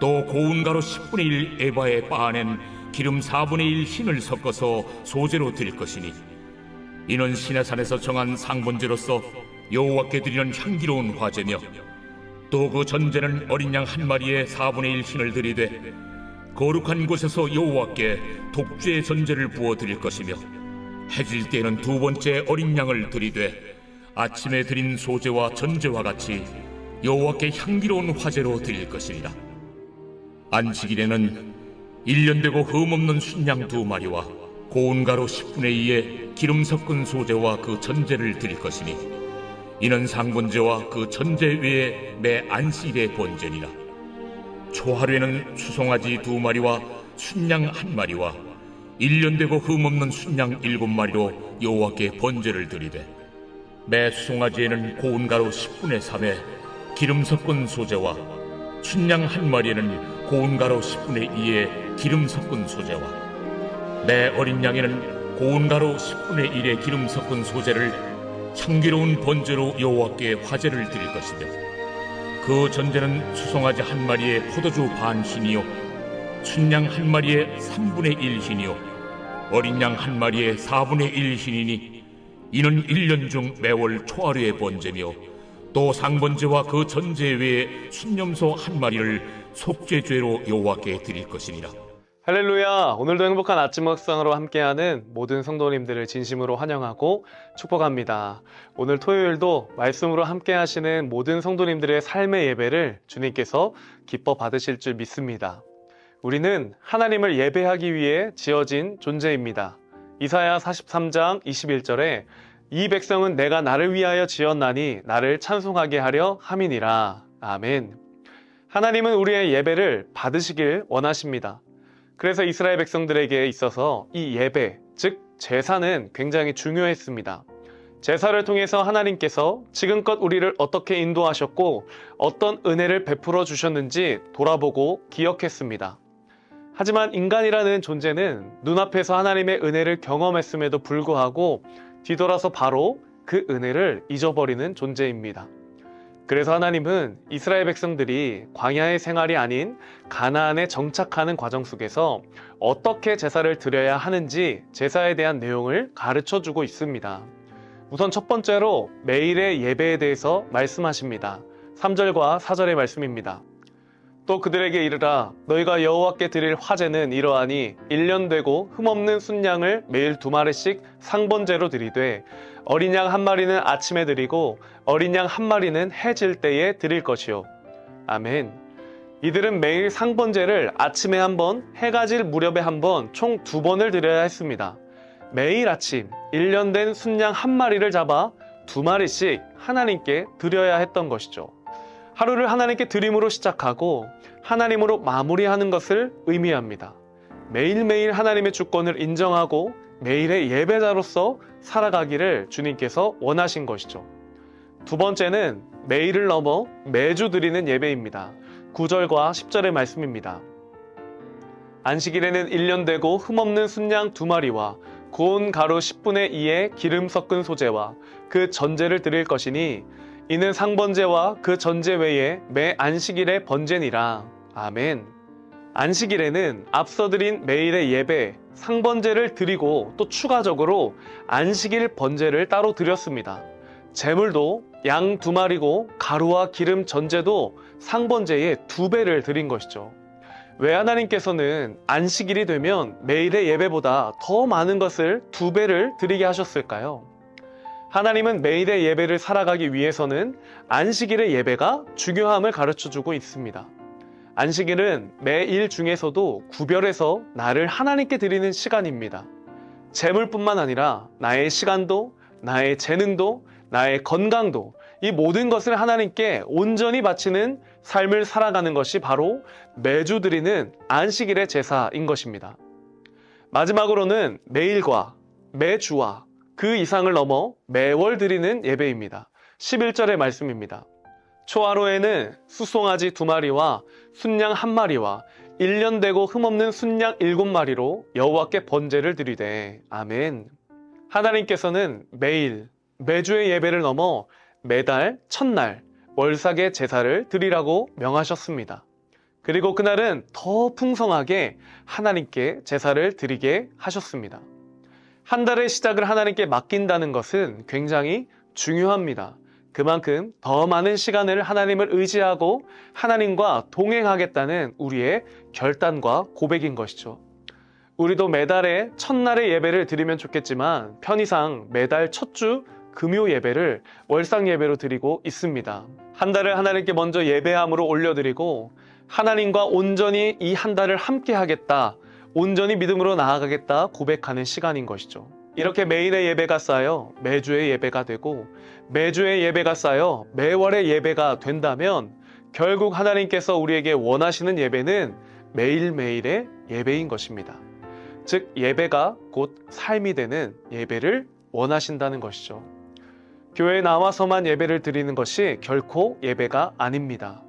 또 고운 가루 10분의 1 에바에 빻아낸 기름 4분의 1 흰을 섞어서 소재로 드릴 것이니 이는 시내산에서 정한 상번제로서 여호와께 드리는 향기로운 화제며 또 그 전제는 어린 양 한 마리에 4분의 1 흰을 드리되 거룩한 곳에서 여호와께 독주의 전제를 부어 드릴 것이며 해질 때에는 두 번째 어린 양을 드리되 아침에 드린 소제와 전제와 같이 여호와께 향기로운 화제로 드릴 것이니라 안식일에는 일년 되고 흠없는 순양 두 마리와 고운 가루 10분의 2에 기름 섞은 소제와 그 전제를 드릴 것이니 이는 상번제와 그 전제 외에 매 안식일의 번제니라. 초하루에는 수송아지 두 마리와 순양 한 마리와 일년 되고 흠없는 순양 일곱 마리로 여호와께 번제를 드리되 매 수송아지에는 고운 가루 10분의 3에 기름 섞은 소제와 춘양 한 마리에는 고운 가루 10분의 2에 기름 섞은 소제와 매 어린 양에는 고운 가루 10분의 1에 기름 섞은 소제를 향기로운 번제로 여호와께 화제를 드릴 것이며 그 전제는 수송아지 한 마리에 포도주 반 흰이요 춘양 한 마리에 3분의 1 흰이요 어린 양 한 마리에 4분의 1 흰이니 이는 일년중 매월 초하루의 번제며 또 상번제와 그 전제 외에 순념소 한 마리를 속죄죄로 여호와께 드릴 것이니라. 할렐루야! 오늘도 행복한 아침 먹상으로 함께하는 모든 성도님들을 진심으로 환영하고 축복합니다. 오늘 토요일도 말씀으로 함께하시는 모든 성도님들의 삶의 예배를 주님께서 기뻐 받으실 줄 믿습니다. 우리는 하나님을 예배하기 위해 지어진 존재입니다. 이사야 43장 21절에 이 백성은 내가 나를 위하여 지었나니 나를 찬송하게 하려 함이니라. 아멘. 하나님은 우리의 예배를 받으시길 원하십니다. 그래서 이스라엘 백성들에게 있어서 이 예배, 즉 제사는 굉장히 중요했습니다. 제사를 통해서 하나님께서 지금껏 우리를 어떻게 인도하셨고 어떤 은혜를 베풀어 주셨는지 돌아보고 기억했습니다. 하지만 인간이라는 존재는 눈앞에서 하나님의 은혜를 경험했음에도 불구하고 뒤돌아서 바로 그 은혜를 잊어버리는 존재입니다. 그래서 하나님은 이스라엘 백성들이 광야의 생활이 아닌 가나안에 정착하는 과정 속에서 어떻게 제사를 드려야 하는지 제사에 대한 내용을 가르쳐 주고 있습니다. 우선 첫 번째로 매일의 예배에 대해서 말씀하십니다. 3절과 4절의 말씀입니다. 또 그들에게 이르라 너희가 여호와께 드릴 화제는 이러하니 1년 되고 흠없는 순양을 매일 두 마리씩 상번제로 드리되 어린 양 한 마리는 아침에 드리고 어린 양 한 마리는 해질 때에 드릴 것이요 아멘 이들은 매일 상번제를 아침에 한 번, 해가 질 무렵에 한 번, 총 두 번을 드려야 했습니다. 매일 아침 1년 된 순양 한 마리를 잡아 두 마리씩 하나님께 드려야 했던 것이죠. 하루를 하나님께 드림으로 시작하고 하나님으로 마무리하는 것을 의미합니다. 매일매일 하나님의 주권을 인정하고 매일의 예배자로서 살아가기를 주님께서 원하신 것이죠. 두 번째는 매일을 넘어 매주 드리는 예배입니다. 9절과 10절의 말씀입니다. 안식일에는 1년 되고 흠없는 순양 두 마리와 구운 가루 10분의 2의 기름 섞은 소재와 그 전제를 드릴 것이니 이는 상번제와 그 전제 외에 매 안식일의 번제니라. 아멘. 안식일에는 앞서 드린 매일의 예배, 상번제를 드리고 또 추가적으로 안식일 번제를 따로 드렸습니다. 제물도 양 두 마리고 가루와 기름 전제도 상번제의 두 배를 드린 것이죠. 왜 하나님께서는 안식일이 되면 매일의 예배보다 더 많은 것을 두 배를 드리게 하셨을까요? 하나님은 매일의 예배를 살아가기 위해서는 안식일의 예배가 중요함을 가르쳐 주고 있습니다. 안식일은 매일 중에서도 구별해서 나를 하나님께 드리는 시간입니다. 재물뿐만 아니라 나의 시간도, 나의 재능도, 나의 건강도 이 모든 것을 하나님께 온전히 바치는 삶을 살아가는 것이 바로 매주 드리는 안식일의 제사인 것입니다. 마지막으로는 매일과 매주와 그 이상을 넘어 매월 드리는 예배입니다. 11절의 말씀입니다. 초하루에는 수송아지 두 마리와 순양 한 마리와 1년 되고 흠없는 순양 일곱 마리로 여호와께 번제를 드리되 아멘. 하나님께서는 매일 매주의 예배를 넘어 매달 첫날 월삭의 제사를 드리라고 명하셨습니다. 그리고 그날은 더 풍성하게 하나님께 제사를 드리게 하셨습니다. 한 달의 시작을 하나님께 맡긴다는 것은 굉장히 중요합니다. 그만큼 더 많은 시간을 하나님을 의지하고 하나님과 동행하겠다는 우리의 결단과 고백인 것이죠. 우리도 매달에 첫날의 예배를 드리면 좋겠지만 편의상 매달 첫 주 금요 예배를 월상 예배로 드리고 있습니다. 한 달을 하나님께 먼저 예배함으로 올려드리고 하나님과 온전히 이 한 달을 함께 하겠다. 온전히 믿음으로 나아가겠다 고백하는 시간인 것이죠. 이렇게 매일의 예배가 쌓여 매주의 예배가 되고 매주의 예배가 쌓여 매월의 예배가 된다면 결국 하나님께서 우리에게 원하시는 예배는 매일매일의 예배인 것입니다. 즉 예배가 곧 삶이 되는 예배를 원하신다는 것이죠. 교회에 나와서만 예배를 드리는 것이 결코 예배가 아닙니다.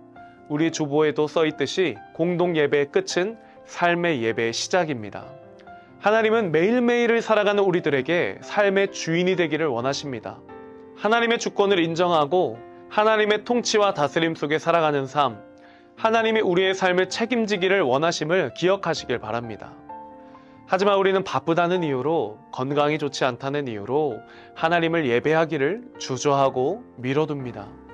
우리 주보에도 써 있듯이 공동 예배의 끝은 삶의 예배의 시작입니다. 하나님은 매일매일을 살아가는 우리들에게 삶의 주인이 되기를 원하십니다. 하나님의 주권을 인정하고 하나님의 통치와 다스림 속에 살아가는 삶, 하나님이 우리의 삶을 책임지기를 원하심을 기억하시길 바랍니다. 하지만 우리는 바쁘다는 이유로 건강이 좋지 않다는 이유로 하나님을 예배하기를 주저하고 미뤄둡니다.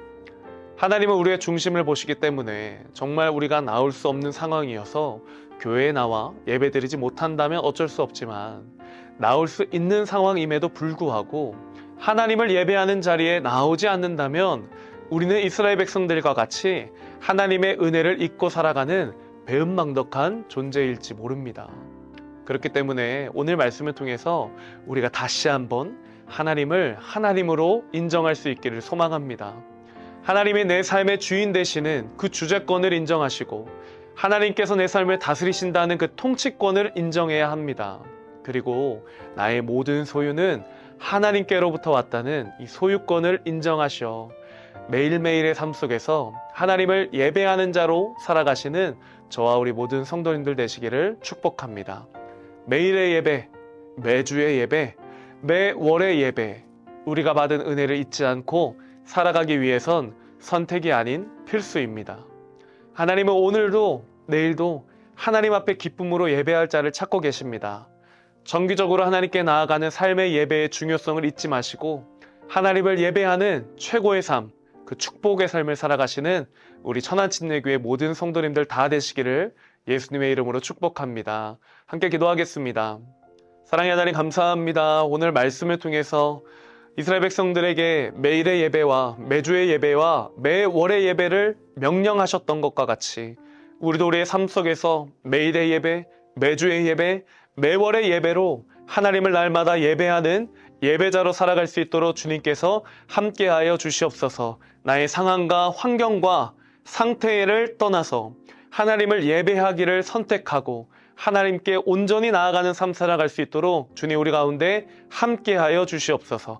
하나님은 우리의 중심을 보시기 때문에 정말 우리가 나올 수 없는 상황이어서 교회에 나와 예배드리지 못한다면 어쩔 수 없지만 나올 수 있는 상황임에도 불구하고 하나님을 예배하는 자리에 나오지 않는다면 우리는 이스라엘 백성들과 같이 하나님의 은혜를 잊고 살아가는 배은망덕한 존재일지 모릅니다. 그렇기 때문에 오늘 말씀을 통해서 우리가 다시 한번 하나님을 하나님으로 인정할 수 있기를 소망합니다. 하나님이 내 삶의 주인 되시는 그 주재권을 인정하시고 하나님께서 내 삶을 다스리신다는 그 통치권을 인정해야 합니다. 그리고 나의 모든 소유는 하나님께로부터 왔다는 이 소유권을 인정하셔 매일매일의 삶 속에서 하나님을 예배하는 자로 살아가시는 저와 우리 모든 성도님들 되시기를 축복합니다. 매일의 예배, 매주의 예배, 매월의 예배, 우리가 받은 은혜를 잊지 않고 살아가기 위해선 선택이 아닌 필수입니다. 하나님은 오늘도 내일도 하나님 앞에 기쁨으로 예배할 자를 찾고 계십니다. 정기적으로 하나님께 나아가는 삶의 예배의 중요성을 잊지 마시고 하나님을 예배하는 최고의 삶, 그 축복의 삶을 살아가시는 우리 천안침례교회 모든 성도님들 다 되시기를 예수님의 이름으로 축복합니다. 함께 기도하겠습니다. 사랑의 하나님 감사합니다. 오늘 말씀을 통해서 이스라엘 백성들에게 매일의 예배와 매주의 예배와 매월의 예배를 명령하셨던 것과 같이 우리도 우리의 삶 속에서 매일의 예배, 매주의 예배, 매월의 예배로 하나님을 날마다 예배하는 예배자로 살아갈 수 있도록 주님께서 함께하여 주시옵소서. 나의 상황과 환경과 상태를 떠나서 하나님을 예배하기를 선택하고 하나님께 온전히 나아가는 삶 살아갈 수 있도록 주님 우리 가운데 함께하여 주시옵소서